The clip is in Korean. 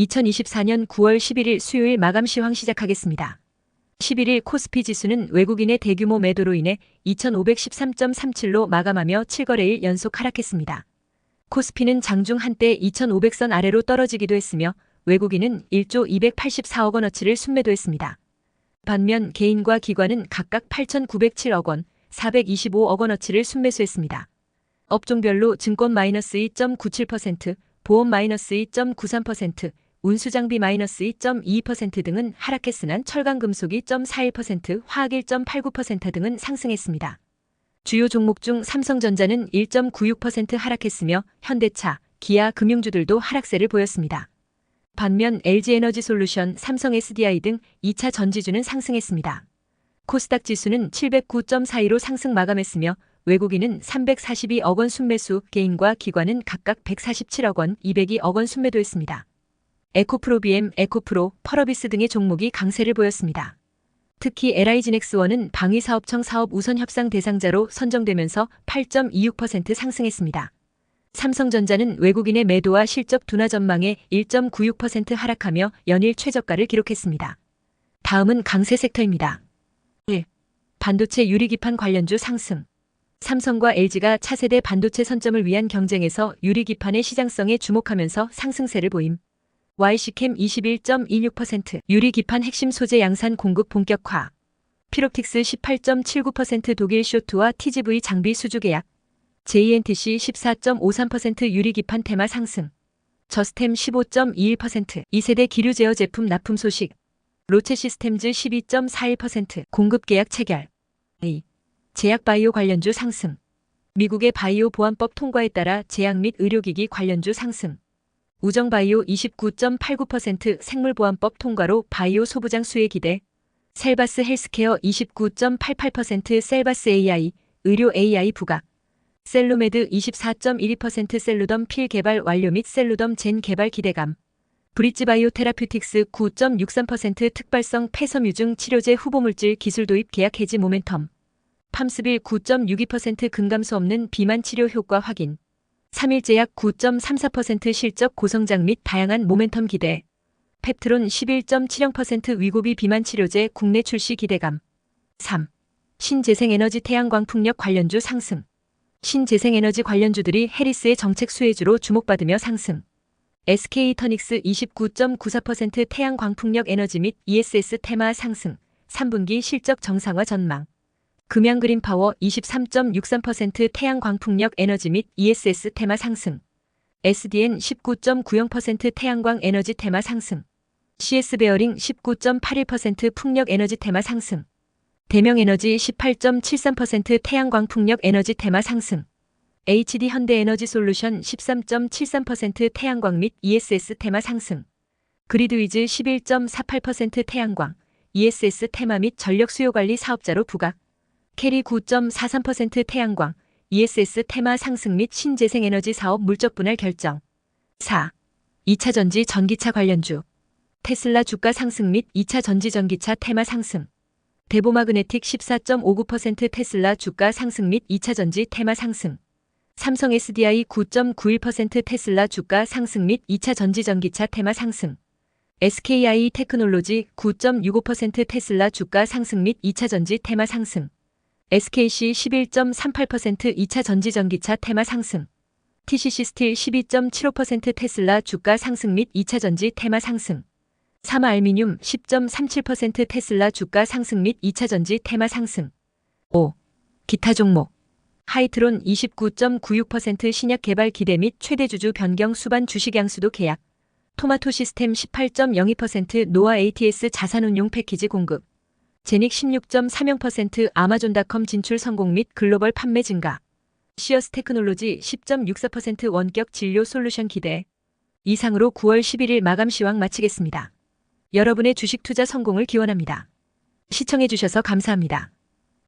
2024년 9월 11일 수요일 마감 시황 시작하겠습니다. 11일 코스피 지수는 외국인의 대규모 매도로 인해 2513.37로 마감하며 7거래일 연속 하락했습니다. 코스피는 장중 한때 2500선 아래로 떨어지기도 했으며 외국인은 1조 284억 원어치를 순매도했습니다. 반면 개인과 기관은 각각 8,907억 원, 425억 원어치를 순매수했습니다. 업종별로 증권 마이너스 2.97%, 보험 마이너스 2.93%, 운수장비 마이너스 2.22% 등은 하락했으나 철강금속이 0.41%, 화학 1.89% 등은 상승했습니다. 주요 종목 중 삼성전자는 1.96% 하락했으며 현대차, 기아 금융주들도 하락세를 보였습니다. 반면 LG에너지솔루션, 삼성 SDI 등 2차 전지주는 상승했습니다. 코스닥 지수는 709.42로 상승 마감했으며 외국인은 342억 원 순매수, 개인과 기관은 각각 147억 원, 202억 원 순매도했습니다. 에코프로 BM, 에코프로, 펄어비스 등의 종목이 강세를 보였습니다. 특히 LI지넥스원은 방위사업청 사업 우선 협상 대상자로 선정되면서 8.26% 상승했습니다. 삼성전자는 외국인의 매도와 실적 둔화 전망에 1.96% 하락하며 연일 최저가를 기록했습니다. 다음은 강세 섹터입니다. 1. 반도체 유리기판 관련주 상승. 삼성과 LG가 차세대 반도체 선점을 위한 경쟁에서 유리기판의 시장성에 주목하면서 상승세를 보임. YC캠 21.26%, 유리기판 핵심 소재 양산 공급 본격화. 피롭틱스 18.79% 독일 쇼트와 TGV 장비 수주 계약. JNTC 14.53% 유리기판 테마 상승. 저스템 15.21%, 2세대 기류 제어 제품 납품 소식. 로체 시스템즈 12.41% 공급 계약 체결. A. 제약 바이오 관련주 상승. 미국의 바이오 보안법 통과에 따라 제약 및 의료기기 관련주 상승. 우정 바이오 29.89% 생물 보안법 통과로 바이오 소부장 수혜 기대. 셀바스 헬스케어 29.88% 셀바스 AI, 의료 AI 부각. 셀로메드 24.12% 셀루덤 필 개발 완료 및 셀루덤 젠 개발 기대감. 브릿지 바이오 테라퓨틱스 9.63% 특발성 폐섬유증 치료제 후보물질 기술 도입 계약 해지 모멘텀. 팜스빌 9.62% 근감소 없는 비만 치료 효과 확인. 3일제 약 9.34% 실적 고성장 및 다양한 모멘텀 기대. 펩트론 11.70% 위고비 비만 치료제 국내 출시 기대감. 3. 신재생에너지 태양광 풍력 관련주 상승. 신재생에너지 관련주들이 해리스의 정책 수혜주로 주목받으며 상승. SK이터닉스 29.94% 태양광 풍력 에너지 및 ESS 테마 상승. 3분기 실적 정상화 전망. 금양 그린 파워 23.63% 태양 광풍력 에너지 및 ESS 테마 상승. SDN 19.90% 태양광 에너지 테마 상승. CS베어링 19.81% 풍력 에너지 테마 상승. 대명 에너지 18.73% 태양광 풍력 에너지 테마 상승. HD 현대 에너지 솔루션 13.73% 태양광 및 ESS 테마 상승. 그리드위즈 11.48% 태양광, ESS 테마 및 전력 수요 관리 사업자로 부각. 캐리 9.43% 태양광, ESS 테마 상승 및 신재생에너지 사업 물적 분할 결정. 4. 2차 전지 전기차 관련주. 테슬라 주가 상승 및 2차 전지 전기차 테마 상승. 데보마그네틱 14.59% 테슬라 주가 상승 및 2차 전지 테마 상승. 삼성 SDI 9.91% 테슬라 주가 상승 및 2차 전지 전기차 테마 상승. SKI 테크놀로지 9.65% 테슬라 주가 상승 및 2차 전지 테마 상승. SKC 11.38% 2차 전지 전기차 테마 상승. TCC 스틸 12.75% 테슬라 주가 상승 및 2차 전지 테마 상승. 사마 알미늄 10.37% 테슬라 주가 상승 및 2차 전지 테마 상승. 5. 기타 종목. 하이트론 29.96% 신약 개발 기대 및 최대 주주 변경 수반 주식 양수도 계약. 토마토 시스템 18.02% 노아 ATS 자산운용 패키지 공급. 제닉 16.30% 아마존닷컴 진출 성공 및 글로벌 판매 증가. 시어스 테크놀로지 10.64% 원격 진료 솔루션 기대. 이상으로 9월 11일 마감 시황 마치겠습니다. 여러분의 주식 투자 성공을 기원합니다. 시청해주셔서 감사합니다.